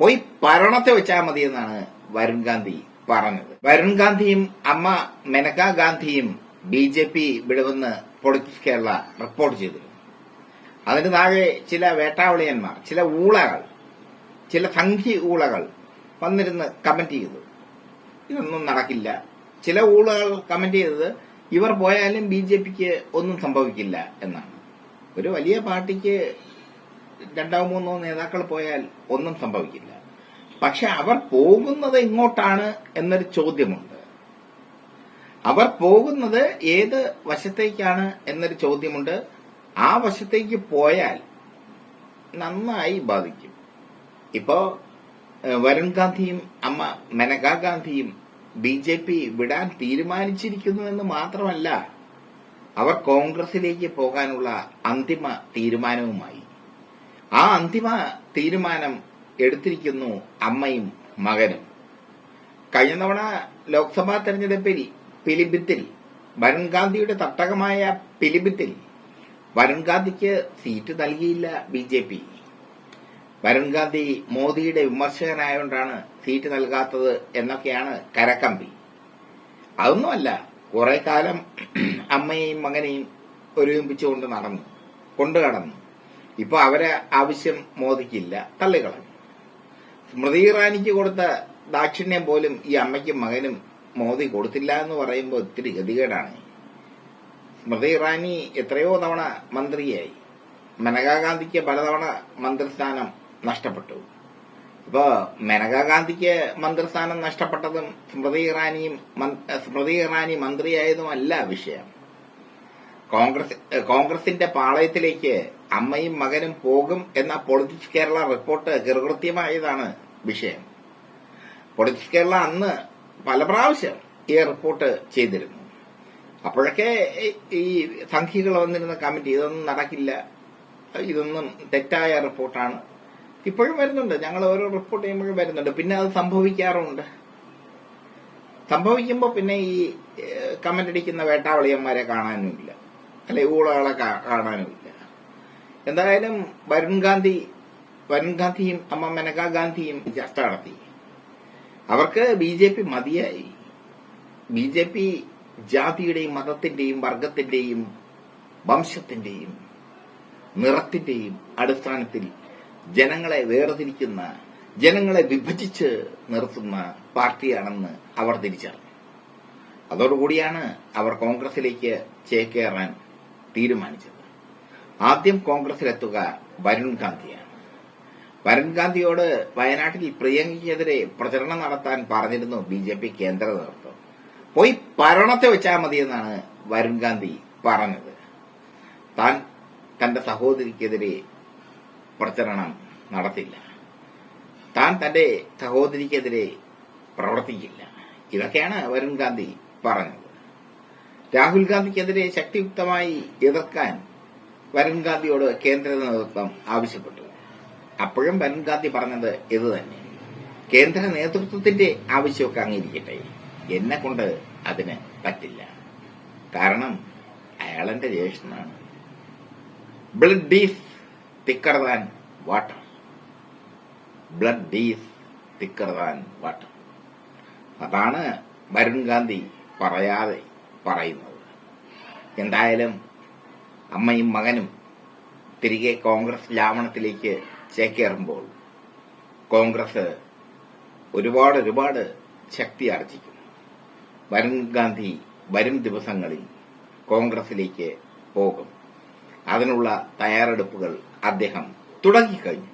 പോയി ഭരണത്തെ വെച്ചാൽ മതി എന്നാണ് വരുൺ ഗാന്ധി പറഞ്ഞത്. വരുൺ ഗാന്ധിയും അമ്മ മെനകാ ഗാന്ധിയും ബി ജെ പി വിടുമെന്ന് പൊളിറ്റിക്സ് കേരള റിപ്പോർട്ട് ചെയ്തിരുന്നു. അതിന് താഴെ ചില വേട്ടാവളിയന്മാർ ചില ഊളകൾ ചില സംഘി ഊളകൾ വന്നിരുന്ന് കമന്റ് ചെയ്തു. ഇതൊന്നും നടക്കില്ല. ചില ഊളകൾ കമന്റ് ചെയ്തത് ഇവർ പോയാലും ബി ജെ പിക്ക് ഒന്നും സംഭവിക്കില്ല എന്നാണ്. ഒരു വലിയ പാർട്ടിക്ക് രണ്ടോ മൂന്നോ നേതാക്കൾ പോയാൽ ഒന്നും സംഭവിക്കില്ല. പക്ഷെ അവർ പോകുന്നത് എങ്ങോട്ടാണ് എന്നൊരു ചോദ്യമുണ്ട്. അവർ പോകുന്നത് ഏത് വശത്തേക്കാണ് എന്നൊരു ചോദ്യമുണ്ട്. ആ വശത്തേക്ക് പോയാൽ നന്നായി ബാധിക്കും. ഇപ്പോ വരുൺ ഗാന്ധിയും അമ്മ മെനകാ ഗാന്ധിയും ബി ജെ പി വിടാൻ തീരുമാനിച്ചിരിക്കുന്നുവെന്ന് മാത്രമല്ല അവർ കോൺഗ്രസിലേക്ക് പോകാനുള്ള അന്തിമ തീരുമാനവുമായി. ആ അന്തിമ തീരുമാനം എടുത്തിരിക്കുന്നു അമ്മയും മകനും. കഴിഞ്ഞ തവണ ലോക്സഭാ തെരഞ്ഞെടുപ്പിൽ പിലിബിത്തിൽ വരുൺ ഗാന്ധിയുടെ തട്ടകമായ പിലിബിത്തിൽ വരുൺ ഗാന്ധിക്ക് സീറ്റ് നൽകിയില്ല B J P. Varun Gandhi മോദിയുടെ വിമർശകനായോണ്ടാണ് സീറ്റ് നൽകാത്തത് എന്നൊക്കെയാണ് കരക്കമ്പി. അതൊന്നുമല്ല കുറെ കാലം അമ്മയെയും മകനെയും ഒരുമിപ്പിച്ചുകൊണ്ട് നടന്നു കൊണ്ടു കടന്നു ഇപ്പൊ അവരെ ആവശ്യം മോദിക്കില്ല. തള്ളിക്കളഞ്ഞു. സ്മൃതി ഇറാനിക്ക് കൊടുത്ത ദാക്ഷിണ്യം പോലും ഈ അമ്മയ്ക്കും മകനും മോദി കൊടുത്തില്ല എന്ന് പറയുമ്പോൾ ഒത്തിരി ഗതികേടാണ്. സ്മൃതി ഇറാനി എത്രയോ തവണ മന്ത്രിയായി. മനകാ ഗാന്ധിക്ക് പലതവണ മന്ത്രിസ്ഥാനം നഷ്ടപ്പെട്ടു. ഇപ്പോ മനകാ ഗാന്ധിക്ക് മന്ത്രിസ്ഥാനം നഷ്ടപ്പെട്ടതും സ്മൃതി ഇറാനിയും സ്മൃതി ഇറാനി മന്ത്രിയായതുമല്ല വിഷയം. കോൺഗ്രസ് കോൺഗ്രസിന്റെ പാളയത്തിലേക്ക് അമ്മയും മകനും പോകും എന്ന പൊളിറ്റിക്സ് കേരള റിപ്പോർട്ട് കൃത്യമായതാണ് വിഷയം. പൊളിറ്റിക്സ് കേരള അന്ന് പല പ്രാവശ്യം ഈ റിപ്പോർട്ട് ചെയ്തിരുന്നു. അപ്പോഴൊക്കെ ഈ സംഖ്യകൾ വന്നിരുന്ന കമ്മിറ്റി ഇതൊന്നും നടക്കില്ല. ഇതൊന്നും തെറ്റായ റിപ്പോർട്ടാണ് ഇപ്പോഴും വരുന്നുണ്ട്. ഞങ്ങൾ ഓരോ റിപ്പോർട്ട് ചെയ്യുമ്പോഴും വരുന്നുണ്ട്. പിന്നെ അത് സംഭവിക്കാറുണ്ട്. സംഭവിക്കുമ്പോൾ പിന്നെ ഈ കമന്റ് അടിക്കുന്ന വേട്ടാവളിയന്മാരെ കാണാനുമില്ല. അല്ലെ ഊളകളെ കാണാനുമില്ല. എന്തായാലും വരുൺ ഗാന്ധി വരുൺ ഗാന്ധിയും അമ്മ മനകാ ഗാന്ധിയും ചർച്ച നടത്തി. അവർക്ക് ബി ജെ പി മതിയായി. ബി ജെ പി ജാതിയുടെയും മതത്തിന്റെയും വർഗത്തിന്റെയും വംശത്തിന്റെയും നിറത്തിന്റെയും അടിസ്ഥാനത്തിൽ ജനങ്ങളെ വേർതിരിക്കുന്ന ജനങ്ങളെ വിഭജിച്ച് നിർത്തുന്ന പാർട്ടിയാണെന്ന് അവർ തിരിച്ചറിഞ്ഞു. അതോടുകൂടിയാണ് അവർ കോൺഗ്രസിലേക്ക് ചേക്കേറാൻ തീരുമാനിച്ചത്. ആദ്യം കോൺഗ്രസിലെത്തുക വരുൺ ഗാന്ധിയാണ്. വരുൺ ഗാന്ധിയോട് വയനാട്ടിൽ പ്രിയങ്കയ്ക്കെതിരെ പ്രചരണം നടത്താൻ പറഞ്ഞിരുന്നു ബി ജെ പി കേന്ദ്ര നേതൃത്വം. പോയി ഭരണത്തെ വെച്ചാൽ മതിയെന്നാണ് വരുൺ ഗാന്ധി പറഞ്ഞത്. താൻ തന്റെ സഹോദരിക്കെതിരെ പ്രചരണം നടത്തില്ല. താൻ തന്റെ സഹോദരിക്കെതിരെ പ്രവർത്തിക്കില്ല. ഇതൊക്കെയാണ് വരുൺ ഗാന്ധി പറഞ്ഞത്. രാഹുൽ ഗാന്ധിക്കെതിരെ ശക്തിയുക്തമായി എതിർക്കാൻ വരുൺ ഗാന്ധിയോട് കേന്ദ്ര നേതൃത്വം ആവശ്യപ്പെട്ടു. അപ്പോഴും വരുൺ ഗാന്ധി പറഞ്ഞത് ഇത് തന്നെ. കേന്ദ്ര നേതൃത്വത്തിന്റെ ആവശ്യമൊക്കെ അംഗീകരിക്കട്ടെ. എന്നെ കൊണ്ട് അതിന് പറ്റില്ല. കാരണം അയാളെന്റെ ജ്യേഷ്ഠനാണ്. Blood is thicker than water. Blood is thicker than water. അതാണ് വരുൺ ഗാന്ധി പറയാതെ പറയുന്നത്. എന്തായാലും അമ്മയും മകനും തിരികെ കോൺഗ്രസ് ലാവണത്തിലേക്ക് ചേക്കേറുമ്പോൾ കോൺഗ്രസ് ഒരുപാട് ഒരുപാട് ശക്തി ആർജിക്കും. വരുൺ ഗാന്ധി വരും ദിവസങ്ങളിൽ കോൺഗ്രസിലേക്ക് പോകും. അതിനുള്ള തയ്യാറെടുപ്പുകൾ അദ്ദേഹം തുടങ്ങിക്കഴിഞ്ഞു.